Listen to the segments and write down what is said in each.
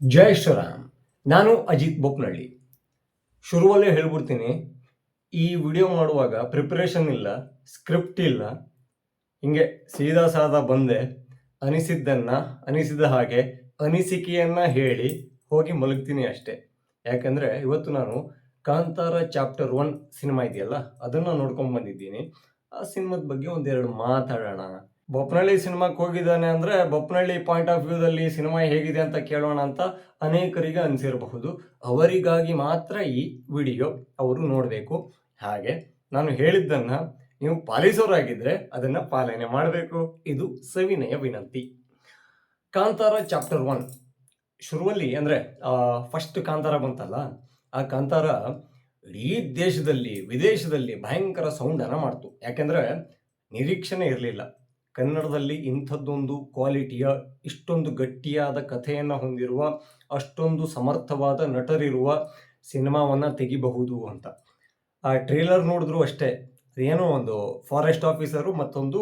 ಜೈ ಶ್ರೀರಾಮ್. ನಾನು ಅಜಿತ್ ಬೊಕ್ನಳ್ಳಿ. ಶುರುವಲ್ಲೇ ಹೇಳ್ಬಿಡ್ತೀನಿ, ಈ ವಿಡಿಯೋ ಮಾಡುವಾಗ ಪ್ರಿಪ್ರೇಷನ್ ಇಲ್ಲ ಸ್ಕ್ರಿಪ್ಟ್ ಇಲ್ಲ. ಹಿಂಗೆ ಸೀದಾ ಸಾದಾ ಬಂದೆ, ಅನಿಸಿದ್ದನ್ನು, ಅನಿಸಿದ ಹಾಗೆ ಅನಿಸಿಕೆಯನ್ನು ಹೇಳಿ ಹೋಗಿ ಮಲಗ್ತೀನಿ ಅಷ್ಟೇ. ಯಾಕಂದರೆ ಇವತ್ತು ನಾನು ಕಾಂತಾರ ಚಾಪ್ಟರ್ ಒನ್ ಸಿನಿಮಾ ಇದೆಯಲ್ಲ, ಅದನ್ನು ನೋಡ್ಕೊಂಡು ಬಂದಿದ್ದೀನಿ. ಆ ಸಿನಿಮಾದ ಬಗ್ಗೆ ಒಂದೆರಡು ಮಾತಾಡೋಣ. ಬೊಪ್ಪನಹಳ್ಳಿ ಸಿನಿಮಾಕ್ಕೆ ಹೋಗಿದ್ದಾನೆ ಅಂದ್ರೆ ಬೊಪ್ಪನಹಳ್ಳಿ ಪಾಯಿಂಟ್ ಆಫ್ ವ್ಯೂದಲ್ಲಿ ಸಿನಿಮಾ ಹೇಗಿದೆ ಅಂತ ಕೇಳೋಣ ಅಂತ ಅನೇಕರಿಗೆ ಅನಿಸಿರಬಹುದು. ಅವರಿಗಾಗಿ ಮಾತ್ರ ಈ ವಿಡಿಯೋ ಅವರು ನೋಡಬೇಕು. ಹಾಗೆ ನಾನು ಹೇಳಿದ್ದನ್ನ ನೀವು ಪಾಲಿಸೋರಾಗಿದ್ದರೆ ಅದನ್ನ ಪಾಲನೆ ಮಾಡಬೇಕು. ಇದು ಸವಿನಯ ವಿನಂತಿ. ಕಾಂತಾರ ಚಾಪ್ಟರ್ ಒನ್ ಶುರುವಲ್ಲಿ ಅಂದ್ರೆ ಫಸ್ಟ್ ಕಾಂತಾರ ಬಂತಲ್ಲ, ಆ ಕಾಂತಾರ ಇಡೀ ದೇಶದಲ್ಲಿ, ವಿದೇಶದಲ್ಲಿ ಭಯಂಕರ ಸೌಂಡನ್ನು ಮಾಡ್ತು. ಯಾಕೆಂದರೆ ನಿರೀಕ್ಷಣೆ ಇರಲಿಲ್ಲ. ಕನ್ನಡದಲ್ಲಿ ಇಂಥದ್ದೊಂದು ಕ್ವಾಲಿಟಿಯ, ಇಷ್ಟೊಂದು ಗಟ್ಟಿಯಾದ ಕಥೆಯನ್ನು ಹೊಂದಿರುವ, ಅಷ್ಟೊಂದು ಸಮರ್ಥವಾದ ನಟರಿರುವ ಸಿನಿಮಾವನ್ನು ತೆಗಿಬಹುದು ಅಂತ. ಆ ಟ್ರೇಲರ್ ನೋಡಿದ್ರು ಅಷ್ಟೇ, ಏನೋ ಒಂದು ಫಾರೆಸ್ಟ್ ಆಫೀಸರು ಮತ್ತೊಂದು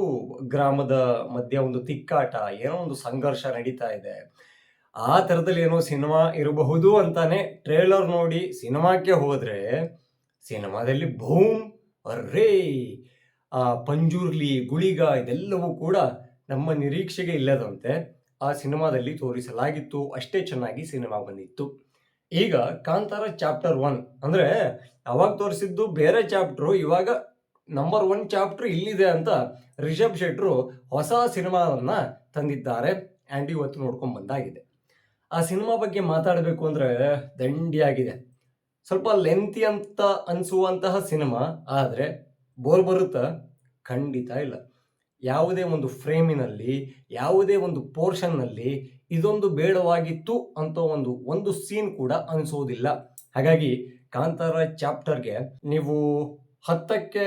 ಗ್ರಾಮದ ಮಧ್ಯ ಒಂದು ತಿಕ್ಕಾಟ, ಏನೋ ಒಂದು ಸಂಘರ್ಷ ನಡೀತಾ ಇದೆ. ಆ ಥರದಲ್ಲಿ ಏನೋ ಸಿನಿಮಾ ಇರಬಹುದು ಅಂತಾನೆ ಟ್ರೇಲರ್ ನೋಡಿ ಸಿನಿಮಾಕ್ಕೆ ಹೋದರೆ ಸಿನಿಮಾದಲ್ಲಿ ಭೂಮ್, ಅರ್ರೇ! ಆ ಪಂಜುರ್ಲಿ ಗುಳಿಗ ಇದೆಲ್ಲವೂ ಕೂಡ ನಮ್ಮ ನಿರೀಕ್ಷೆಗೆ ಇಲ್ಲದಂತೆ ಆ ಸಿನಿಮಾದಲ್ಲಿ ತೋರಿಸಲಾಗಿತ್ತು. ಅಷ್ಟೇ ಚೆನ್ನಾಗಿ ಸಿನಿಮಾ ಬಂದಿತ್ತು. ಈಗ ಕಾಂತಾರ ಚಾಪ್ಟರ್ ಒನ್ ಅಂದ್ರೆ ಅವಾಗ ತೋರಿಸಿದ್ದು ಬೇರೆ ಚಾಪ್ಟ್ರು, ಇವಾಗ ನಂಬರ್ ಒನ್ ಚಾಪ್ಟರ್ ಇಲ್ಲಿದೆ ಅಂತ ರಿಷಬ್ ಶೆಟ್ರು ಹೊಸ ಸಿನಿಮಾವನ್ನು ತಂದಿದ್ದಾರೆ. ಆ್ಯಂಡ್ ಇವತ್ತು ನೋಡ್ಕೊಂಡ್ ಬಂದಾಗಿದೆ. ಆ ಸಿನಿಮಾ ಬಗ್ಗೆ ಮಾತಾಡಬೇಕು ಅಂದ್ರೆ ದಂಡಿಯಾಗಿದೆ. ಸ್ವಲ್ಪ ಲೆಂತಿ ಅಂತ ಅನಿಸುವಂತಹ ಸಿನಿಮಾ, ಆದರೆ ಬೋರ್ ಬರುತ್ತಾ? ಖಂಡಿತ ಇಲ್ಲ. ಯಾವುದೇ ಒಂದು ಫ್ರೇಮಿನಲ್ಲಿ, ಯಾವುದೇ ಒಂದು ಪೋರ್ಷನ್ನಲ್ಲಿ ಇದೊಂದು ಬೇಡವಾಗಿತ್ತು ಅಂತ ಒಂದು ಒಂದು ಸೀನ್ ಕೂಡ ಅನಿಸೋದಿಲ್ಲ. ಹಾಗಾಗಿ ಕಾಂತಾರ ಚಾಪ್ಟರ್ಗೆ ನೀವು ಹತ್ತಕ್ಕೆ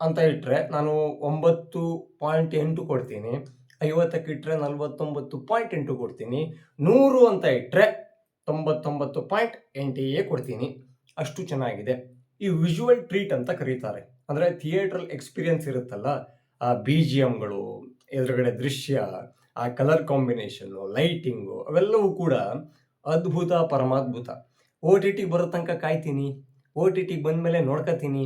ಅಂತ ಇಟ್ಟರೆ ನಾನು ಒಂಬತ್ತು ಪಾಯಿಂಟ್ ಎಂಟು ಕೊಡ್ತೀನಿ. ಐವತ್ತಕ್ಕೆ ಇಟ್ಟರೆ ನಲವತ್ತೊಂಬತ್ತು ಪಾಯಿಂಟ್ ಎಂಟು ಕೊಡ್ತೀನಿ. ನೂರು ಅಂತ ಇಟ್ಟರೆ ತೊಂಬತ್ತೊಂಬತ್ತು ಪಾಯಿಂಟ್ ಎಂಟೇ ಕೊಡ್ತೀನಿ. ಅಷ್ಟು ಚೆನ್ನಾಗಿದೆ. ಈ ವಿಜುವಲ್ ಟ್ರೀಟ್ ಅಂತ ಕರೀತಾರೆ. ಅಂದರೆ ಥಿಯೇಟ್ರಲ್ ಎಕ್ಸ್ಪೀರಿಯನ್ಸ್ ಇರುತ್ತಲ್ಲ, ಆ ಬಿ ಜಿ ಎಮ್ಗಳು ಎದುರುಗಡೆ ದೃಶ್ಯ, ಆ ಕಲರ್ ಕಾಂಬಿನೇಷನ್ನು ಲೈಟಿಂಗು ಅವೆಲ್ಲವೂ ಕೂಡ ಅದ್ಭುತ, ಪರಮಾದ್ಭುತ. ಓ ಟಿ ಟಿಗೆ ಬರೋ ತನಕ ಕಾಯ್ತೀನಿ ಓ ಟಿ ಟಿಗೆ ಬಂದಮೇಲೆ ನೋಡ್ಕೋತೀನಿ.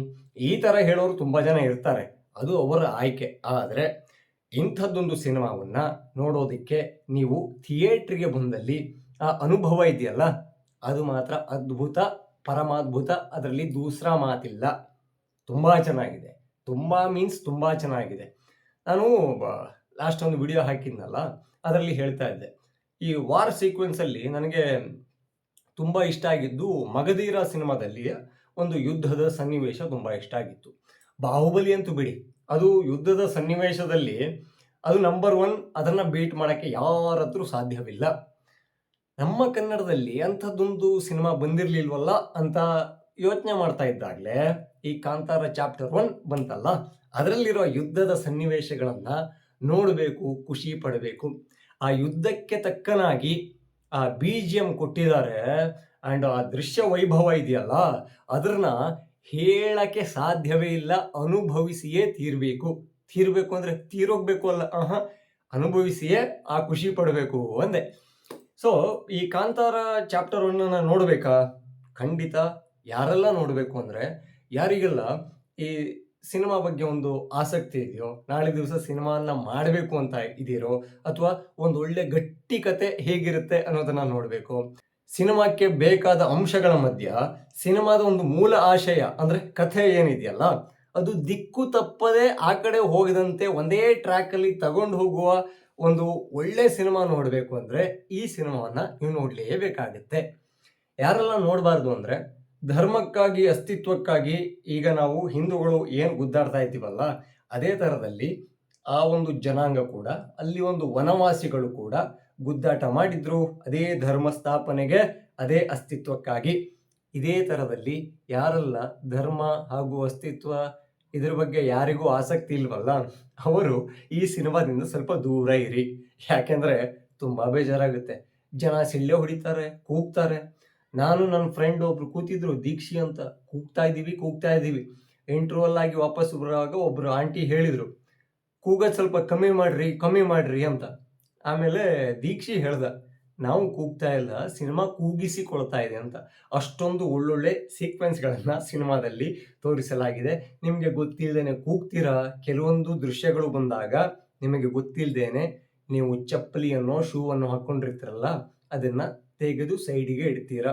ಈ ಥರ ಹೇಳೋರು ತುಂಬ ಜನ ಇರ್ತಾರೆ, ಅದು ಅವರ ಆಯ್ಕೆ. ಆದರೆ ಇಂಥದ್ದೊಂದು ಸಿನಿಮಾವನ್ನು ನೋಡೋದಕ್ಕೆ ನೀವು ಥಿಯೇಟ್ರಿಗೆ ಬಂದಲ್ಲಿ ಆ ಅನುಭವ ಇದೆಯಲ್ಲ, ಅದು ಮಾತ್ರ ಅದ್ಭುತ, ಪರಮಾದ್ಭುತ, ಅದರಲ್ಲಿ ದೂಸರಾ ಮಾತಿಲ್ಲ. ತುಂಬ ಚೆನ್ನಾಗಿದೆ. ತುಂಬ ಮೀನ್ಸ್ ತುಂಬ ಚೆನ್ನಾಗಿದೆ. ನಾನು ಲಾಸ್ಟ್ ಒಂದು ವಿಡಿಯೋ ಹಾಕಿದ್ನಲ್ಲ, ಅದರಲ್ಲಿ ಹೇಳ್ತಾ ಇದ್ದೆ. ಈ ವಾರ್ ಸೀಕ್ವೆನ್ಸಲ್ಲಿ ನನಗೆ ತುಂಬ ಇಷ್ಟ ಆಗಿದ್ದು ಮಗಧೀರ ಸಿನಿಮಾದಲ್ಲಿ ಒಂದು ಯುದ್ಧದ ಸನ್ನಿವೇಶ ತುಂಬ ಇಷ್ಟ ಆಗಿತ್ತು. ಬಾಹುಬಲಿ ಅಂತೂ ಬಿಡಿ, ಅದು ಯುದ್ಧದ ಸನ್ನಿವೇಶದಲ್ಲಿ ಅದು ನಂಬರ್ ಒನ್ ಅದನ್ನು ಬೀಟ್ ಮಾಡೋಕ್ಕೆ ಯಾರ ಹತ್ರ ಸಾಧ್ಯವಿಲ್ಲ. ನಮ್ಮ ಕನ್ನಡದಲ್ಲಿ ಅಂಥದ್ದೊಂದು ಸಿನಿಮಾ ಬಂದಿರಲಿಲ್ವಲ್ಲ ಅಂತ ಯೋಚನೆ ಮಾಡ್ತಾ ಇದ್ದಾಗಲೇ ಈ ಕಾಂತಾರ ಚಾಪ್ಟರ್ ಒನ್ ಬಂತಲ್ಲ ಅದರಲ್ಲಿರೋ ಯುದ್ಧದ ಸನ್ನಿವೇಶಗಳನ್ನು ನೋಡಬೇಕು, ಖುಷಿ ಪಡಬೇಕು. ಆ ಯುದ್ಧಕ್ಕೆ ತಕ್ಕನಾಗಿ ಆ ಬಿ ಜಿ ಎಂ ಕೊಟ್ಟಿದ್ದಾರೆ ಆ್ಯಂಡ್ ಆ ದೃಶ್ಯ ವೈಭವ ಇದೆಯಲ್ಲ ಅದನ್ನ ಹೇಳಕ್ಕೆ ಸಾಧ್ಯವೇ ಇಲ್ಲ, ಅನುಭವಿಸಿಯೇ ತೀರ್ಬೇಕು. ತೀರ್ಬೇಕು ಅಂದರೆ ತೀರೋಗ್ಬೇಕು ಅಲ್ಲ, ಆಹಾ, ಅನುಭವಿಸಿಯೇ ಆ ಖುಷಿ ಪಡಬೇಕು ಅಂದೆ. ಸೊ ಈ ಕಾಂತಾರ ಚಾಪ್ಟರ್ ಒನ್ನ ನೋಡಬೇಕಾ? ಖಂಡಿತ ಯಾರೆಲ್ಲ ನೋಡಬೇಕು ಅಂದರೆ ಯಾರಿಗೆಲ್ಲ ಈ ಸಿನಿಮಾ ಬಗ್ಗೆ ಒಂದು ಆಸಕ್ತಿ ಇದೆಯೋ, ನಾಳೆ ದಿವಸ ಸಿನಿಮಾನ ಮಾಡಬೇಕು ಅಂತ ಇದೀರೋ ಅಥವಾ ಒಂದು ಒಳ್ಳೆ ಗಟ್ಟಿ ಕತೆ ಹೇಗಿರುತ್ತೆ ಅನ್ನೋದನ್ನ ನೋಡಬೇಕು. ಸಿನಿಮಾಕ್ಕೆ ಬೇಕಾದ ಅಂಶಗಳ ಮಧ್ಯ ಸಿನಿಮಾದ ಒಂದು ಮೂಲ ಆಶಯ, ಅಂದ್ರೆ ಕಥೆ ಏನಿದೆಯಲ್ಲ, ಅದು ದಿಕ್ಕು ತಪ್ಪದೆ ಆ ಕಡೆ ಹೋಗದಂತೆ ಒಂದೇ ಟ್ರ್ಯಾಕ್ ಅಲ್ಲಿ ತಗೊಂಡು ಹೋಗುವ ಒಂದು ಒಳ್ಳೆ ಸಿನಿಮಾ ನೋಡಬೇಕು ಅಂದ್ರೆ ಈ ಸಿನಿಮಾವನ್ನ ನೀವು ನೋಡ್ಲೇಬೇಕಾಗತ್ತೆ. ಯಾರೆಲ್ಲ ನೋಡಬಾರ್ದು ಅಂದ್ರೆ ಧರ್ಮಕ್ಕಾಗಿ, ಅಸ್ತಿತ್ವಕ್ಕಾಗಿ ಈಗ ನಾವು ಹಿಂದೂಗಳು ಏನು ಗುದ್ದಾಡ್ತಾ ಇದ್ದೀವಲ್ಲ, ಅದೇ ಥರದಲ್ಲಿ ಆ ಒಂದು ಜನಾಂಗ ಕೂಡ, ಅಲ್ಲಿ ಒಂದು ವನವಾಸಿಗಳು ಕೂಡ ಗುದ್ದಾಟ ಮಾಡಿದ್ರು. ಅದೇ ಧರ್ಮ ಸ್ಥಾಪನೆಗೆ, ಅದೇ ಅಸ್ತಿತ್ವಕ್ಕಾಗಿ. ಇದೇ ಥರದಲ್ಲಿ ಯಾರೆಲ್ಲ, ಧರ್ಮ ಹಾಗೂ ಅಸ್ತಿತ್ವ ಇದ್ರ ಬಗ್ಗೆ ಯಾರಿಗೂ ಆಸಕ್ತಿ ಇಲ್ವಲ್ಲ, ಅವರು ಈ ಸಿನಿಮಾದಿಂದ ಸ್ವಲ್ಪ ದೂರ ಇರಿ. ಯಾಕೆಂದ್ರೆ ತುಂಬಾ ಬೇಜಾರಾಗುತ್ತೆ. ಜನ ಸಿಳ್ಳೆ ಹೊಡಿತಾರೆ, ಕೂಗ್ತಾರೆ. ನಾನು ನನ್ನ ಫ್ರೆಂಡ್ ಒಬ್ರು ಕೂತಿದ್ರು, ದೀಕ್ಷಿ ಅಂತ. ಕೂಗ್ತಾ ಇದ್ದೀವಿ ಕೂಗ್ತಾ ಇದ್ದೀವಿ ಇಂಟರ್ವಲ್ ಆಗಿ ವಾಪಸ್ ಬರುವಾಗ ಒಬ್ರು ಆಂಟಿ ಹೇಳಿದರು, ಕೂಗೋದು ಸ್ವಲ್ಪ ಕಮ್ಮಿ ಮಾಡ್ರಿ ಕಮ್ಮಿ ಮಾಡ್ರಿ ಅಂತ. ಆಮೇಲೆ ದೀಕ್ಷಿ ಹೇಳ್ದ, ನಾವು ಕೂಗ್ತಾ ಇಲ್ಲ, ಸಿನಿಮಾ ಕೂಗಿಸಿಕೊಳ್ತಾ ಇದೆ ಅಂತ. ಅಷ್ಟೊಂದು ಒಳ್ಳೊಳ್ಳೆ ಸೀಕ್ವೆನ್ಸ್ಗಳನ್ನು ಸಿನಿಮಾದಲ್ಲಿ ತೋರಿಸಲಾಗಿದೆ. ನಿಮಗೆ ಗೊತ್ತಿಲ್ಲದೇನೆ ಕೂಗ್ತೀರಾ? ಕೆಲವೊಂದು ದೃಶ್ಯಗಳು ಬಂದಾಗ ನಿಮಗೆ ಗೊತ್ತಿಲ್ಲದೇನೆ ನೀವು ಚಪ್ಪಲಿಯನ್ನು ಶೂ ಅನ್ನು ಹಾಕ್ಕೊಂಡಿರ್ತೀರಲ್ಲ ಅದನ್ನು ತೆಗೆದು ಸೈಡಿಗೆ ಇಡ್ತೀರಾ?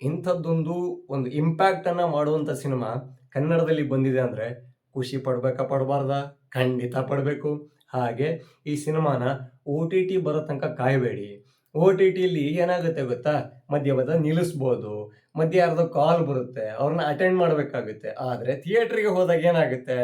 ಇಂಥದ್ದೊಂದು ಒಂದು ಇಂಪ್ಯಾಕ್ಟನ್ನು ಮಾಡುವಂಥ ಸಿನಿಮಾ ಕನ್ನಡದಲ್ಲಿ ಬಂದಿದೆ ಅಂದರೆ ಖುಷಿ ಪಡ್ಬೇಕಾ ಪಡಬಾರ್ದ? ಖಂಡಿತ ಪಡಬೇಕು. ಹಾಗೆ ಈ ಸಿನಿಮಾನ ಒ ಟಿ ಟಿ ಬರೋ ತನಕ ಕಾಯಬೇಡಿ. ಒ ಟಿ ಟಿಲಿ ಏನಾಗುತ್ತೆ ಗೊತ್ತಾ? ಮಧ್ಯ ಮಧ್ಯ ನಿಲ್ಲಿಸ್ಬೋದು. ಮಧ್ಯ ಯಾರ್ದೋ ಕಾಲ್ ಬರುತ್ತೆ. ಅವ್ರನ್ನ ಅಟೆಂಡ್ ಮಾಡಬೇಕಾಗುತ್ತೆ. ಆದರೆ ಥಿಯೇಟ್ರಿಗೆ ಹೋದಾಗ ಏನಾಗುತ್ತೆ?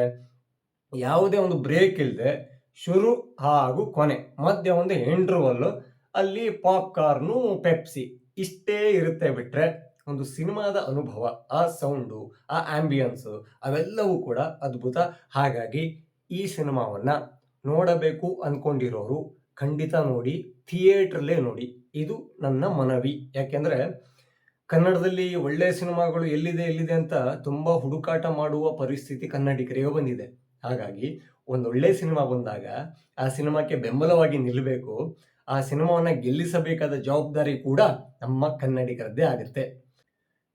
ಯಾವುದೇ ಒಂದು ಬ್ರೇಕ್ ಇಲ್ಲದೆ ಶುರು ಹಾಗೂ ಕೊನೆ ಮಧ್ಯ ಒಂದು ಇಂಟರ್ವಲ್ಲು ಅಲ್ಲಿ ಪಾಪ್ಕಾರ್ನು ಪೆಪ್ಸಿ ಇಷ್ಟೇ ಇರುತ್ತೆ ಬಿಟ್ಟರೆ ಒಂದು ಸಿನಿಮಾದ ಅನುಭವ, ಆ ಸೌಂಡು, ಆ ಆಂಬಿಯನ್ಸು ಅವೆಲ್ಲವೂ ಕೂಡ ಅದ್ಭುತ. ಹಾಗಾಗಿ ಈ ಸಿನಿಮಾವನ್ನು ನೋಡಬೇಕು ಅಂದ್ಕೊಂಡಿರೋರು ಖಂಡಿತ ನೋಡಿ, ಥಿಯೇಟ್ರಲ್ಲೇ ನೋಡಿ. ಇದು ನನ್ನ ಮನವಿ. ಯಾಕೆಂದರೆ ಕನ್ನಡದಲ್ಲಿ ಒಳ್ಳೆಯ ಸಿನಿಮಾಗಳು ಎಲ್ಲಿದೆ ಎಲ್ಲಿದೆ ಅಂತ ತುಂಬ ಹುಡುಕಾಟ ಮಾಡುವ ಪರಿಸ್ಥಿತಿ ಕನ್ನಡಿಗರಿಗೆ ಬಂದಿದೆ. ಹಾಗಾಗಿ ಒಂದು ಒಳ್ಳೆ ಸಿನಿಮಾ ಬಂದಾಗ ಆ ಸಿನಿಮಾಕ್ಕೆ ಬೆಂಬಲವಾಗಿ ನಿಲ್ಲಬೇಕು ಆ ಸಿನಿಮಾವನ್ನ ಗೆಲ್ಲಿಸಬೇಕಾದ ಜವಾಬ್ದಾರಿ ಕೂಡ ನಮ್ಮ ಕನ್ನಡಿಗರದ್ದೇ ಆಗುತ್ತೆ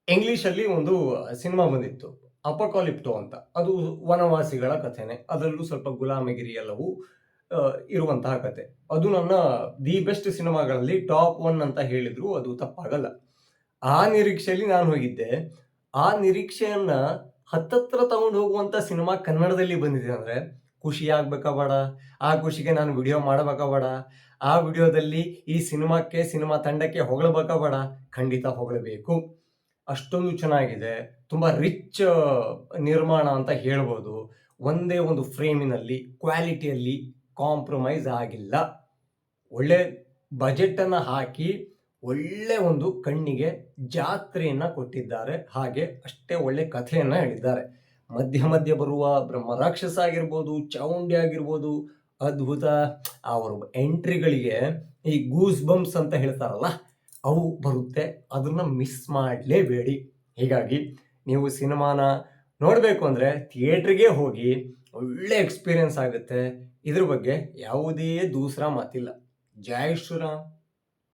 ಇಂಗ್ಲೀಷಲ್ಲಿ ಒಂದು ಸಿನಿಮಾ ಬಂದಿತ್ತು, ಅಪಕಾಲಿಪ್ಟೋ ಅಂತ. ಅದು ವನವಾಸಿಗಳ ಕಥೆನೆ. ಅದರಲ್ಲೂ ಸ್ವಲ್ಪ ಗುಲಾಮಗಿರಿ ಎಲ್ಲವೂ ಇರುವಂತಹ ಕತೆ ಅದು ನನ್ನ ದಿ ಬೆಸ್ಟ್ ಸಿನಿಮಾಗಳಲ್ಲಿ ಟಾಪ್ ಒನ್ ಅಂತ ಹೇಳಿದ್ರು, ಅದು ತಪ್ಪಾಗಲ್ಲ. ಆ ನಿರೀಕ್ಷೆಯಲ್ಲಿ ನಾನು ಹೋಗಿದ್ದೆ. ಆ ನಿರೀಕ್ಷೆಯನ್ನ ಹತ್ತತ್ರ ತಗೊಂಡು ಹೋಗುವಂತ ಸಿನಿಮಾ ಕನ್ನಡದಲ್ಲಿ ಬಂದಿದೆ ಅಂದ್ರೆ, ಖುಷಿ ಆಗ್ಬೇಕಾ ಬೇಡ? ಆ ಖುಷಿಗೆ ನಾನು ವಿಡಿಯೋ ಮಾಡಬೇಕಾ ಬೇಡ? ಆ ವಿಡಿಯೋದಲ್ಲಿ ಈ ಸಿನಿಮಾಕ್ಕೆ, ಸಿನಿಮಾ ತಂಡಕ್ಕೆ ಹೊಗಳಬೇಕಾ ಬೇಡ, ಖಂಡಿತ ಹೊಗಳಬೇಕು. ಅಷ್ಟೊಂದು ಚೆನ್ನಾಗಿದೆ. ತುಂಬ ರಿಚ್ ನಿರ್ಮಾಣ ಅಂತ ಹೇಳ್ಬೋದು. ಒಂದೇ ಒಂದು ಫ್ರೇಮಿನಲ್ಲಿ, ಕ್ವಾಲಿಟಿಯಲ್ಲಿ ಕಾಂಪ್ರಮೈಸ್ ಆಗಿಲ್ಲ. ಒಳ್ಳೆ ಬಜೆಟನ್ನು ಹಾಕಿ, ಒಳ್ಳೆ ಒಂದು ಕಣ್ಣಿಗೆ ಜಾತ್ರೆಯನ್ನು ಕೊಟ್ಟಿದ್ದಾರೆ. ಹಾಗೆ ಅಷ್ಟೇ ಒಳ್ಳೆ ಕಥೆಯನ್ನು ಹೇಳಿದ್ದಾರೆ. ಮಧ್ಯ ಮಧ್ಯ ಬರುವ ಬ್ರಹ್ಮ ರಾಕ್ಷಸ ಆಗಿರ್ಬೋದು ಚಾವುಂಡಿ ಆಗಿರ್ಬೋದು ಅದ್ಭುತ. ಅವರು ಎಂಟ್ರಿಗಳಿಗೆ ಈ ಗೂಸ್ ಬಂಪ್ಸ್ ಅಂತ ಹೇಳ್ತಾರಲ್ಲ, ಅವು ಬರುತ್ತೆ. ಅದನ್ನು ಮಿಸ್ ಮಾಡಲೇಬೇಡಿ. ಹೀಗಾಗಿ ನೀವು ಸಿನಿಮಾನ ನೋಡಬೇಕು ಅಂದರೆ ಥಿಯೇಟ್ರಿಗೆ ಹೋಗಿ ಒಳ್ಳೆ ಎಕ್ಸ್ಪೀರಿಯನ್ಸ್ ಆಗುತ್ತೆ. ಇದ್ರ ಬಗ್ಗೆ ಯಾವುದೇ ದೂಸರ ಮಾತಿಲ್ಲ. ಜೈ ಶ್ರೀರಾಮ್.